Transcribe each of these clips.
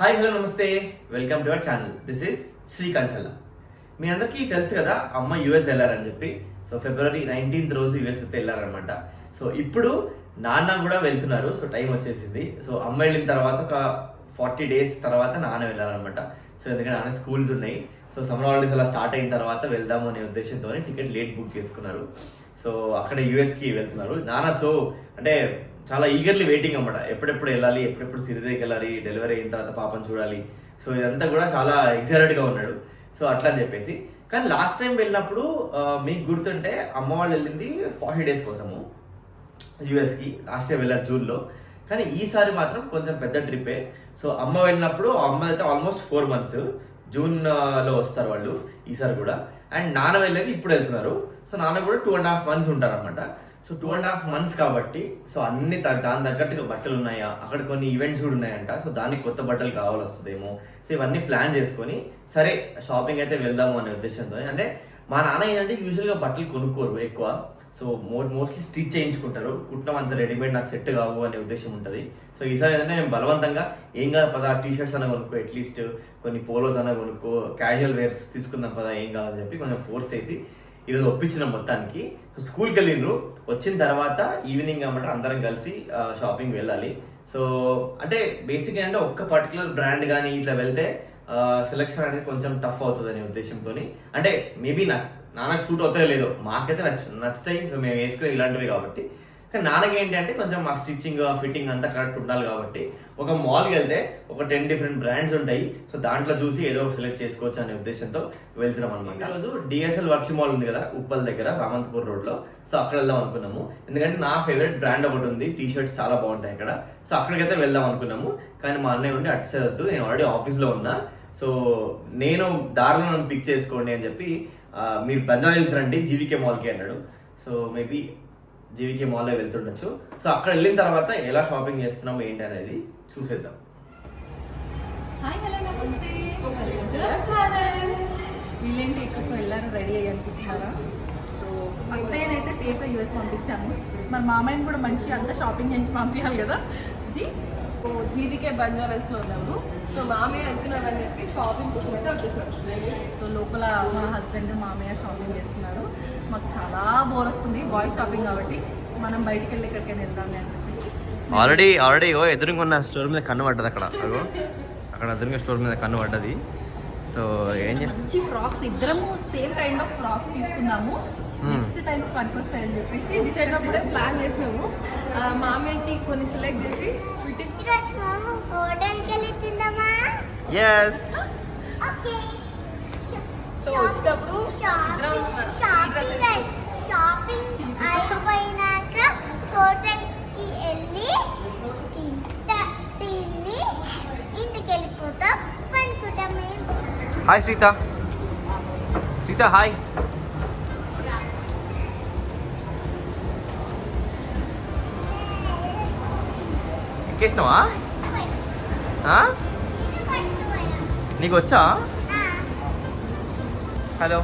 Hi hello namaste. Welcome to our channel. This is Srikanchal మీ అందరికీ తెలుసు కదా అమ్మ యుఎస్ వెళ్ళారని చెప్పి. సో ఫిబ్రవరి నైన్టీన్త్ రోజు యుఎస్ అయితే వెళ్ళారనమాట సో ఇప్పుడు నాన్న కూడా వెళ్తున్నారు. సో టైం వచ్చేసింది. సో అమ్మ వెళ్ళిన తర్వాత ఒక ఫార్టీ డేస్ తర్వాత నాన్న వెళ్ళారనమాట సో ఎందుకంటే నాన్న స్కూల్స్ ఉన్నాయి. సో సమ్మర్ హాలిడేస్ అలా స్టార్ట్ అయిన తర్వాత వెళ్దాము అనే ఉద్దేశంతో టికెట్ లేట్ బుక్ చేసుకున్నారు. సో అక్కడ యూఎస్కి వెళ్తున్నారు. నాన్న సో అంటే చాలా ఈగర్లీ వెయిటింగ్ అన్నమాట. ఎప్పుడెప్పుడు వెళ్ళాలి ఎప్పుడెప్పుడు సిరిదేకి వెళ్ళాలి డెలివరీ అయిన తర్వాత పాపం చూడాలి. సో ఇదంతా కూడా చాలా ఎగ్జైటెడ్గా ఉన్నాడు. సో అట్లా అని చెప్పేసి. కానీ లాస్ట్ టైం వెళ్ళినప్పుడు మీకు గుర్తుంటే అమ్మ వాళ్ళు వెళ్ళింది ఫార్టీ డేస్ కోసము. యూఎస్కి లాస్ట్ టైం వెళ్ళారు జూన్లో కానీ ఈసారి మాత్రం కొంచెం పెద్ద ట్రిప్పే సో అమ్మ వెళ్ళినప్పుడు అమ్మ అయితే ఆల్మోస్ట్ ఫోర్ మంత్స్ జూన్లో వస్తారు వాళ్ళు ఈసారి కూడా. అండ్ నాన్న వెళ్ళేది ఇప్పుడు వెళ్తున్నారు. సో నాన్న కూడా టూ అండ్ హాఫ్ మంత్స్ ఉంటారు అనమాట so two and half months కాబట్టి సో అన్ని దాని తగ్గట్టుగా బట్టలు ఉన్నాయా? అక్కడ కొన్ని ఈవెంట్స్ కూడా ఉన్నాయంట. సో దానికి కొత్త బట్టలు కావాలొస్తుందేమో. వస్తుందేమో సో ఇవన్నీ ప్లాన్ చేసుకొని సరే షాపింగ్ అయితే వెళ్దాము అనే ఉద్దేశంతో. అంటే మా నాన్న ఏంటంటే యూజువల్గా బట్టలు కొనుక్కోరు ఎక్కువ. సో మో మోస్ట్లీ స్టిచ్ చేయించుకుంటారు. కుట్టడం అంత రెడీమేడ్ నాకు సెట్ కావు అనే ఉద్దేశం ఉంటుంది. సో ఈసారి ఏంటంటే మేము బలవంతంగా ఏం కాదు పదా టీ షర్ట్స్ అన్న కొనుక్కో అట్లీస్ట్ కొన్ని పోలోస్ అన్న కొనుక్కో క్యాజువల్ వేర్స్ తీసుకుందాం పదా ఏం కాదని చెప్పి కొంచెం ఫోర్స్ చేసి ఈరోజు ఒప్పించిన మొత్తానికి. స్కూల్కి వెళ్ళిండ్రు. వచ్చిన తర్వాత ఈవినింగ్ అన్నమాట అందరం కలిసి షాపింగ్ వెళ్ళాలి. సో అంటే బేసిక్గా అంటే ఒక్క పర్టికులర్ బ్రాండ్ కానీ ఇట్లా వెళ్తే సెలెక్షన్ అనేది కొంచెం టఫ్ అవుతుంది అనే ఉద్దేశంతో అంటే మేబీ నాకు నాన్నకు సూట్ అవుతాయో లేదో మాకైతే నచ్చ నచ్చుతాయి. మేము వేసుకునే ఇలాంటివి కాబట్టి. కానీ నాన్నకి ఏంటి అంటే కొంచెం మా స్టిచ్చింగ్ ఫిట్టింగ్ అంతా కరెక్ట్ ఉండాలి కాబట్టి. ఒక మాల్కి వెళ్తే ఒక టెన్ డిఫరెంట్ బ్రాండ్స్ ఉంటాయి. సో దాంట్లో చూసి ఏదో ఒక సెలెక్ట్ చేసుకోవచ్చు అనే ఉద్దేశంతో వెళ్తున్నాం అనమాట ఈరోజు డిఎస్ఎల్ వర్క్స్ మాల్ ఉంది కదా ఉప్పల్ దగ్గర రామంతపూర్ రోడ్లో. సో అక్కడ వెళ్దాం అనుకున్నాము. ఎందుకంటే నా ఫేవరెట్ బ్రాండ్ ఒకటి ఉంది. టీ షర్ట్స్ చాలా బాగుంటాయి అక్కడ సో అక్కడికైతే వెళ్దాం అనుకున్నాము. కానీ మా అన్నయ్య ఉండి అటు సైడ్ వద్దు. నేను ఆల్రెడీ ఆఫీస్లో ఉన్నా. సో నేను దారిలో నన్ను పిక్ చేసుకోండి అని చెప్పి మీరు బంజారా హిల్స్ రండి. జీవికే మాల్కి అన్నాడు. సో మేబీ జీవికే మాల్లో వెళ్తుండొచ్చు. సో అక్కడ వెళ్ళిన తర్వాత ఎలా షాపింగ్ చేస్తున్నాం ఏంటి అనేది చూసేద్దాం. వీళ్ళేంటి ఎక్కడికి వెళ్ళారు? రెడీ అయ్యి అనుకుంటున్నారా సో అయితే సేఫ్గా యూఎస్ పంపించాము. మరి మామయ్యని కూడా మంచి అంతా షాపింగ్ చేయించి పంపించాలి కదా. ఇది జీవికే బంజారాస్లో ఉన్నాము సో మామయ్య వెళ్తున్నాడు అని చెప్పి షాపింగ్ కోసం అయితే వచ్చేసాడు. సో లోపల మా హస్బెండ్ మామయ్య షాపింగ్ చేస్తున్నారు. మాకు చాలా బోర్ వస్తుంది బాయ్ షాపింగ్ కాబట్టి మనం బయటికి వెళ్ళి ఎక్కడికైనా వెళ్దాం అని చెప్పేసి. ఆల్రెడీ ఆల్రెడీ ఓ ఎదురుగా స్టోర్ మీద కన్ను పడ్డది అక్కడ. అక్కడ ఎదురుగా స్టోర్ మీద కన్ను పడ్డది. సో ఏం చేస్తాం మంచి ఫ్రాక్స్ ఇద్దరము సేమ్ కైండ్ ఆఫ్ ఫ్రాక్స్ తీసుకున్నాము. Hmm. నెక్స్ట్ టైం పనికొస్తాయని చెప్పేసి వచ్చేటప్పుడే ప్లాన్ చేసినాము. మామయ్యకి కొన్ని సెలెక్ట్ చేసి ఎస్ ఓకే సో వచ్చేటప్పుడు shopping hi Sita Sita hi ఎక్కేసినావా నీకు వచ్చా హలో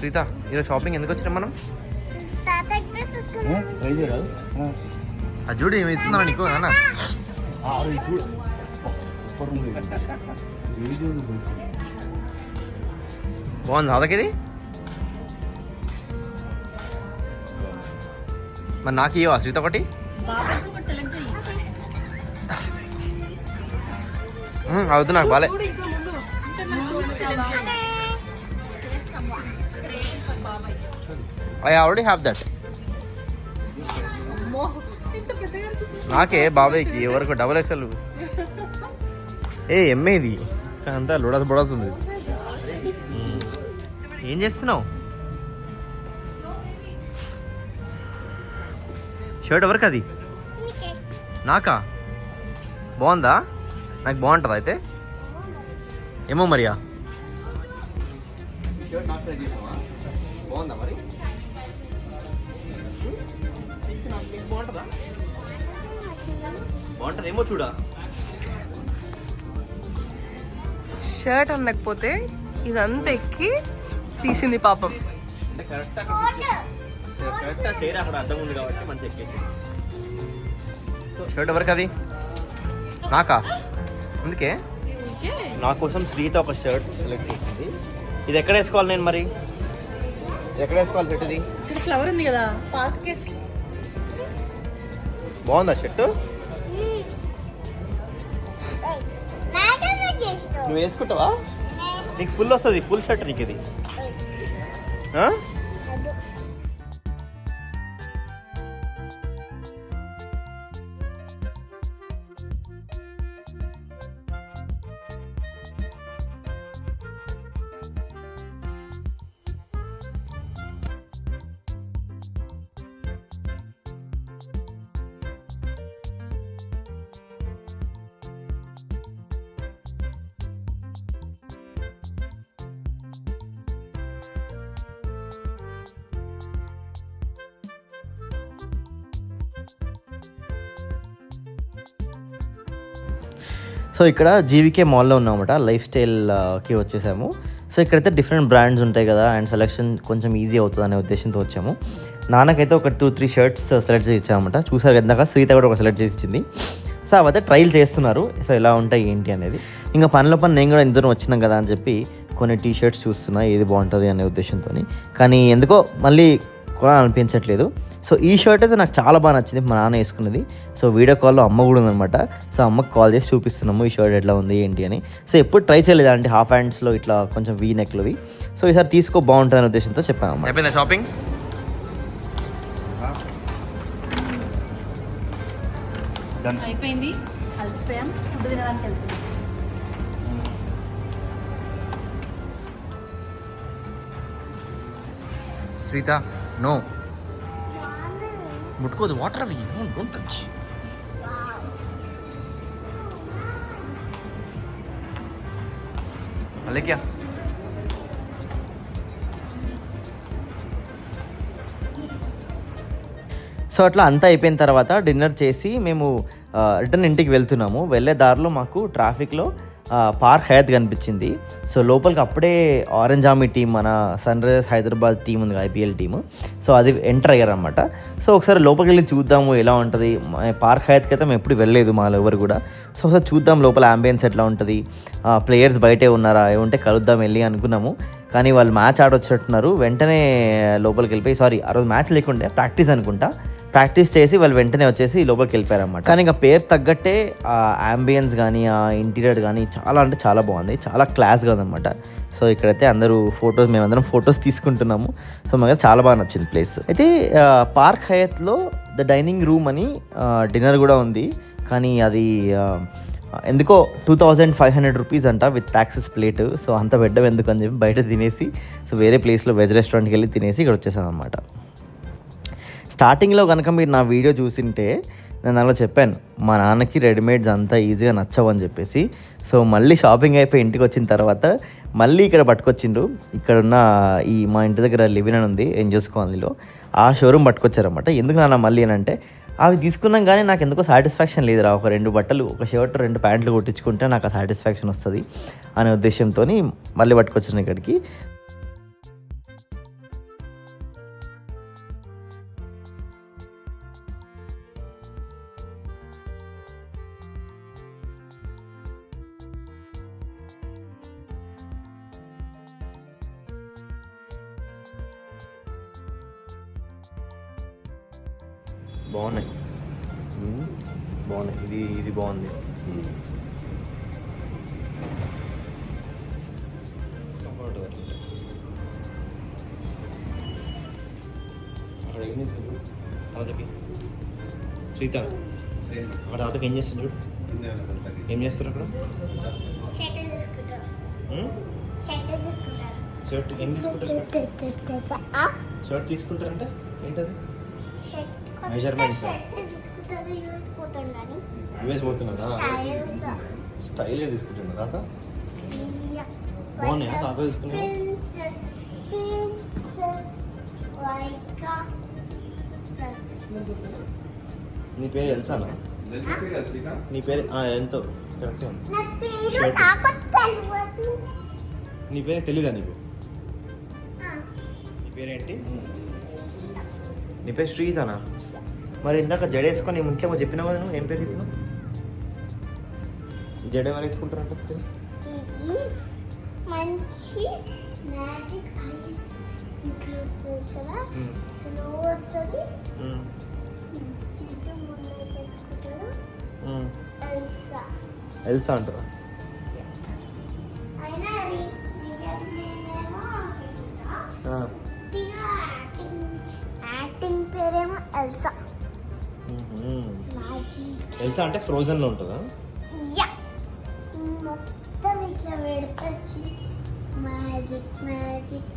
సీత ఈరోజు షాపింగ్ ఎందుకు వచ్చినాం మనం? ట్రై చేయరాదు అది చూడు ఏమి ఇస్తుందా నీకు అన్న ఇప్పుడు సూపర్ ఉంది. వీడియో బాగుంది అదకిది మరి నాకు ఇవ్వవా శ్రీత ఒకటి? అవుతుంది నాకు బాలే. చూడు ఐ ఆల్రెడీ హ్యావ్ దట్ నాకే బాబాయ్కి ఎవరికి డబుల్ ఎక్స్ఎల్ ఏ ఎమ్మేది అంతా లొడస్ బొడస్ ఉంది. ఏం చేస్తున్నావు? షర్ట్ ఎవరికి అది నీకే. నాకా? బాగుందా? నాకు బాగుంటుందా అయితే? ఏమో మరియా? బాగుంటుంది ఏమో చూడా. షర్ట్ అనకపోతే ఇదంతా ఎక్కి తీసింది పాపం. అంటే కరెక్ట్ కోట్ కరెక్ట్ చైర్ అక్కడ అర్థం ఉంది కాబట్టి మంచి ఎక్కేసి షర్ట్ ఎవరికి అది? నాకా? అందుకే? నా కోసం శ్రీత ఒక షర్ట్ సెలెక్ట్ చేసింది. ఇది ఎక్కడ వేసుకోవాలి నేను మరి? ఎక్కడ వేసుకోవాలి షర్ట్ ఇది? ఫ్లవర్ ఉంది కదా పార్క్ బాగుందా షర్ట్? నువ్వు వేసుకుంటావా? నీకు ఫుల్ వస్తుంది ఫుల్ షర్ట్ నీకు ఇది సో ఇక్కడ జీవికే మాల్లో ఉన్నామట లైఫ్ స్టైల్కి వచ్చేసాము. సో ఇక్కడైతే డిఫరెంట్ బ్రాండ్స్ ఉంటాయి కదా అండ్ సెలెక్షన్ కొంచెం ఈజీ అవుతుంది అనే ఉద్దేశంతో వచ్చాము. నాన్నకైతే ఒక టూ త్రీ షర్ట్స్ సెలెక్ట్ చేసి ఇచ్చామట చూసారు కదా ఇందాక శ్రీత కూడా ఒక సెలెక్ట్ చేసి ఇచ్చింది. సో అవైతే ట్రైల్ చేస్తున్నారు. సో ఎలా ఉంటాయి ఏంటి అనేది. ఇంకా పనిలో పని నేను కూడా ఇందరం వచ్చినాం కదా అని చెప్పి కొన్ని టీ షర్ట్స్ చూస్తున్నా ఏది బాగుంటుంది అనే ఉద్దేశంతో కానీ ఎందుకో మళ్ళీ కొనాలనిపించట్లేదు సో ఈ షర్ట్ అయితే నాకు చాలా బాగా నచ్చింది. మా నాన్న వేసుకున్నది. సో వీడియో కాల్లో అమ్మ కూడా ఉందన్నమాట. సో అమ్మకి కాల్ చేసి చూపిస్తున్నాము ఈ షర్ట్ ఎట్లా ఉంది ఏంటి అని. సో ఎప్పుడు ట్రై చేయలేదు అంటే హాఫ్ హ్యాండ్స్లో ఇట్లా కొంచెం వీ నెక్లువి. సో ఈసారి తీసుకో బాగుంటుంది అనే ఉద్దేశంతో చెప్పాము అయిపోయిందా షాపింగ్? అయిపోయింది. అలసిపోయాం. ఫుడ్ తినడానికి వెళ్తున్నాం. శ్రీత. నో ముట్టుకోదు వాటర్ అవి డోంట్ టచ్ అలేక్యా సో అట్లా అంతా అయిపోయిన తర్వాత డిన్నర్ చేసి మేము రిటర్న్ ఇంటికి వెళ్తున్నాము. వెళ్ళే దారిలో మాకు ట్రాఫిక్లో పార్క్ హయాత్ కనిపించింది. సో లోపలికి అప్పుడే ఆరెంజ్ ఆర్మీ టీం మన సన్ రైజర్స్ హైదరాబాద్ టీం ఉంది ఐపీఎల్ టీము. సో అది ఎంటర్ అయ్యారనమాట సో ఒకసారి లోపలికి వెళ్ళి చూద్దాము ఎలా ఉంటుంది. పార్క్ హయాత్కి అయితే మేము ఎప్పుడు వెళ్ళలేదు మాలో ఎవరు కూడా. సో ఒకసారి చూద్దాం లోపల అంబియన్స్ ఎట్లా ఉంటుంది. ప్లేయర్స్ బయటే ఉన్నారా ఉంటే కలుద్దాం వెళ్ళి అనుకున్నాము. కానీ వాళ్ళు మ్యాచ్ ఆడొచ్చినట్టున్నారు. వెంటనే లోపలికి వెళ్ళిపోయి సారీ ఆ రోజు మ్యాచ్ లేకుండే ప్రాక్టీస్ అనుకుంటా. ప్రాక్టీస్ చేసి వాళ్ళు వెంటనే వచ్చేసి లోపలికి వెళ్ళిపోయారన్నమాట. కానీ ఇంకా పేరు తగ్గట్టే ఆ అంబియన్స్ కానీ ఆ ఇంటీరియర్ కానీ చాలా అంటే చాలా బాగుంది. చాలా క్లాస్గా ఉందన్నమాట సో ఇక్కడైతే అందరూ ఫొటోస్ మేమందరం ఫొటోస్ తీసుకుంటున్నాము. సో మాకు చాలా బాగా నచ్చింది ప్లేస్ అయితే పార్క్ హయత్లో ద డైనింగ్ రూమ్ అని డిన్నర్ కూడా ఉంది. కానీ అది ఎందుకో two thousand five hundred rupees అంట విత్ ట్యాక్సెస్ ప్లేట్ సో అంత పెట్టడం ఎందుకు అని చెప్పి బయట తినేసి సో వేరే ప్లేస్లో వెజ్ రెస్టారెంట్కి వెళ్ళి తినేసి ఇక్కడ వచ్చేసాం అనమాట స్టార్టింగ్లో కనుక మీరు నా వీడియో చూసింటే నేను అలా చెప్పాను మా నాన్నకి రెడీమేడ్స్ అంతా ఈజీగా నచ్చవు అని చెప్పేసి. సో మళ్ళీ షాపింగ్ అయిపోయి ఇంటికి వచ్చిన తర్వాత మళ్ళీ ఇక్కడ పట్టుకొచ్చిండ్రు. ఇక్కడ ఉన్న ఈ మా ఇంటి దగ్గర లివిన్ అని ఉంది ఏం కాలనీలో. ఆ షోరూమ్ పట్టుకొచ్చారనమాట ఎందుకు నాన్న మళ్ళీ అని అంటే అవి తీసుకున్నాం కానీ నాకు ఎందుకో సాటిస్ఫాక్షన్ లేదురా. ఒక రెండు బట్టలు ఒక షర్ట్ రెండు ప్యాంట్లు కొట్టించుకుంటే నాకు ఆ సాటిస్ఫాక్షన్ వస్తుంది అనే ఉద్దేశంతో మళ్ళీ పట్టుకొచ్చిన ఇక్కడికి. బాగున్నాయి. బాగున్నాయి. ఇది ఇది బాగుంది. సీత అక్కడ తాతకి ఏం చేస్తుంది చూడు? ఏం చేస్తారు అక్కడ? షర్ట్ తీసుకుంటారు మ్మ్? షర్ట్ తీసుకుంటారు షర్ట్ ఏం తీసుకుంటారు? షర్ట్ తీసుకుంటారంటే? ఏంటది? పోతున్నారా స్టైల్గా స్టైల్గా తీసుకుంటున్నా? తాత? బాగున్నాయా? తాత తీసుకున్నా నీ పేరు తెలుసానా నీ పేరు ఆ, ఎంతో. కరెక్ట్ నా పేరు. నాకు నీ తెలీదా నీకు? ఆ, పేరేంటి? నీ పేరు శ్రీతనా మరి ఇందాక జడేసుకొని ఇంట్లో చెప్పినావు కదా నువ్వు? ఏం పేరు చెప్పినావు? జడ ఎవరు వేసుకుంటారంట? మంచి మ్యాజిక్ ఐస్ కదా? వస్తుంది. ఎల్సా. అంటారా? యాక్టింగ్ పేరేమో ఎల్సా. ఎల్సా అంటే ఫ్రోజన్లో ఉంటుందా? యా. మొత్తం ఇట్లా పెడతచ్చి మ్యాజిక్ మ్యాజిక్.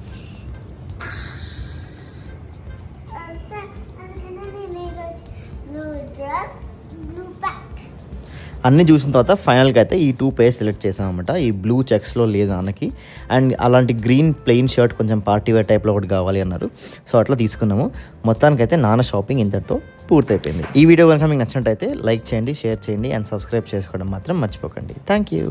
అన్నీ చూసిన తర్వాత ఫైనల్గా అయితే ఈ టూ పేజ్ సెలెక్ట్ చేసామన్నమాట ఈ బ్లూ చెక్స్లో లేదు అన్నకి. అండ్ అలాంటి గ్రీన్ ప్లెయిన్ షర్ట్ కొంచెం పార్టీ వేర్ టైప్లో ఒకటి కావాలి అన్నారు. సో అట్లా తీసుకున్నాము. మొత్తానికైతే నాన్న షాపింగ్ ఇంతటితో పూర్తయిపోయింది. ఈ వీడియో కనుక మీకు నచ్చినట్టయితే లైక్ చేయండి షేర్ చేయండి అండ్ సబ్స్క్రైబ్ చేసుకోవడం మాత్రం మర్చిపోకండి. Thank you